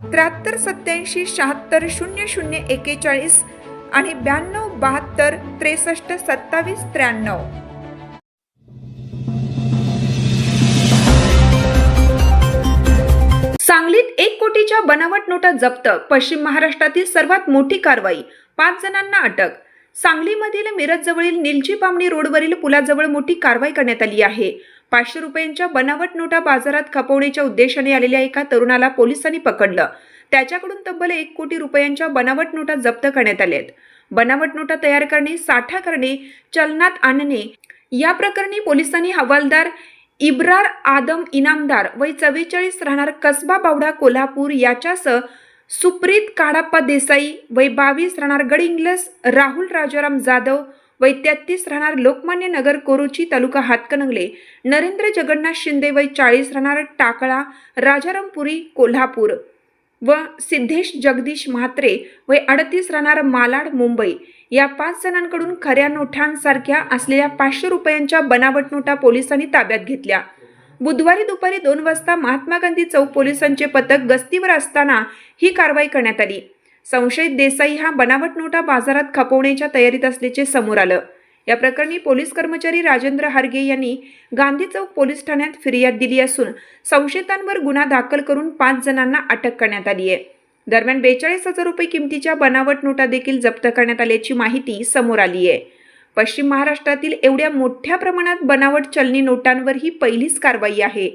त्र्याहत्तर सत्याऐंशी शहात्तर शून्य शून्य एकेचाळीस आणि ब्याण्णव बहात्तर त्रेसष्ट सत्तावीस त्र्याण्णव. सांगलीत एक कोटीच्या बनावट नोटा जप्त पश्चिम महाराष्ट्रातील सर्वात मोठी कारवाई पाच जणांना अटक. सांगलीमधील मिरजजवळील निलची पामणी रोडवरील पुलाजवळ मोठी कारवाई करण्यात आली आहे. पाचशे रुपयांच्या बनावट नोटा बाजारात खपवण्याच्या उद्देशाने आलेल्या एका तरुणाला पोलिसांनी पकडलं. त्याच्याकडून तब्बल एक कोटी रुपयांच्या बनावट नोटा जप्त करण्यात आल्या आहेत. बनावट नोटा तयार करणे साठा करणे चलनात आणणे या प्रकरणी पोलिसांनी हवालदार इब्रार आदम इनामदार वय चव्वेचाळीस राहणार कसबा बावडा कोल्हापूर याच्यासह सुप्रीत काडाप्पा देसाई वय बावीस राहणार गडिंग्लस राहुल राजाराम जाधव वय तेहतीस राहणार लोकमान्य नगर कोरुची तालुका हातकणंगले. नरेंद्र जगन्नाथ शिंदे वय चाळीस राहणार टाकळा राजारामपुरी कोल्हापूर. व सिद्धेश जगदीश म्हात्रे वय अडतीस राहणार मालाड मुंबई. या पाच जणांकडून खऱ्या नोटांसारख्या असलेल्या पाचशे रुपयांच्या बनावट नोटा पोलिसांनी ताब्यात घेतल्या. बुधवारी दुपारी दोन वाजता महात्मा गांधी चौक पोलिसांचे पथक गस्तीवर असताना ही कारवाई करण्यात आली. संशयित देसाई हा बनावट नोटा बाजारात खपवण्याच्या तयारीत असल्याचे समोर आलं. या प्रकरणी पोलीस कर्मचारी राजेंद्र हारगे यांनी गांधी चौक पोलीस ठाण्यात फिर्याद दिली असून संशयितांवर गुन्हा दाखल करून पाच जणांना अटक करण्यात आली आहे. दरम्यान बेचाळीस हजार रुपये किमतीच्या बनावट नोटा देखील जप्त करण्यात आल्याची माहिती समोर आली आहे. पश्चिम महाराष्ट्रातील एवढ्या मोठ्या प्रमाणात बनावट चलनी नोटांवर ही पहिलीच कारवाई आहे.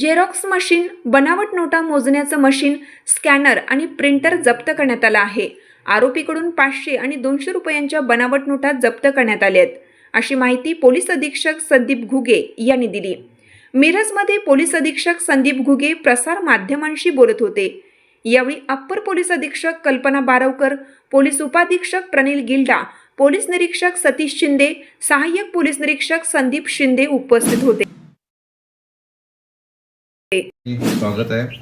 जेरॉक्स मशीन बनावट नोटा मोजण्याचं मशीन स्कॅनर आणि प्रिंटर जप्त करण्यात आला आहे. आरोपीकडून पाचशे आणि दोनशे रुपयांच्या बनावट नोटा जप्त करण्यात आल्या आहेत. अशी माहिती पोलीस अधीक्षक संदीप घुगे यांनी दिली. मिरजमध्ये पोलीस अधीक्षक संदीप घुगे प्रसार माध्यमांशी बोलत होते. यावेळी अप्पर पोलीस अधीक्षक कल्पना बारवकर पोलीस उपाधीक्षक प्रनिल गिल्डा पोलीस निरीक्षक सतीश शिंदे सहाय्यक पोलीस निरीक्षक संदीप शिंदे उपस्थित होते. स्वागत आहे.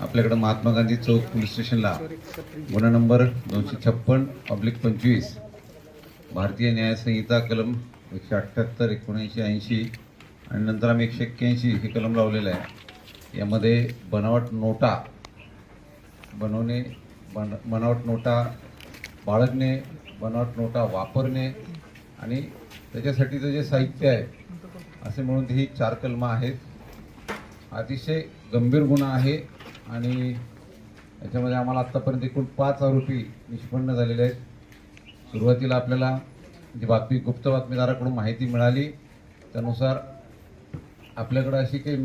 आपल्याकडं महात्मा गांधी चौक पोलीस स्टेशनला गुन्हा नंबर दोनशे छप्पन पब्लिक पंचवीस. भारतीय न्यायसंहिता कलम एकशे अठ्ठ्याहत्तर एकोणऐंशी ऐंशी आणि नंतर आम्ही एकशे एक्क्याऐंशी हे कलम लावलेलं आहे. यामध्ये बनावट नोटा बनवणे बन बनावट नोटा बाळगणे बनावट नोटा वापरणे आणि त्याच्यासाठीचं जे साहित्य आहे असे म्हणून ही चार कलमं आहेत. अतिशय गंभीर गुन्हा आहे आणि याच्यामध्ये आम्हाला आत्तापर्यंत एकूण पाच आरोपी निष्पन्न झालेले आहेत. सुरुवातीला आपल्याला जी बातमी गुप्त बातमीदाराकडून माहिती मिळाली त्यानुसार आपल्याकडं अशी काही नो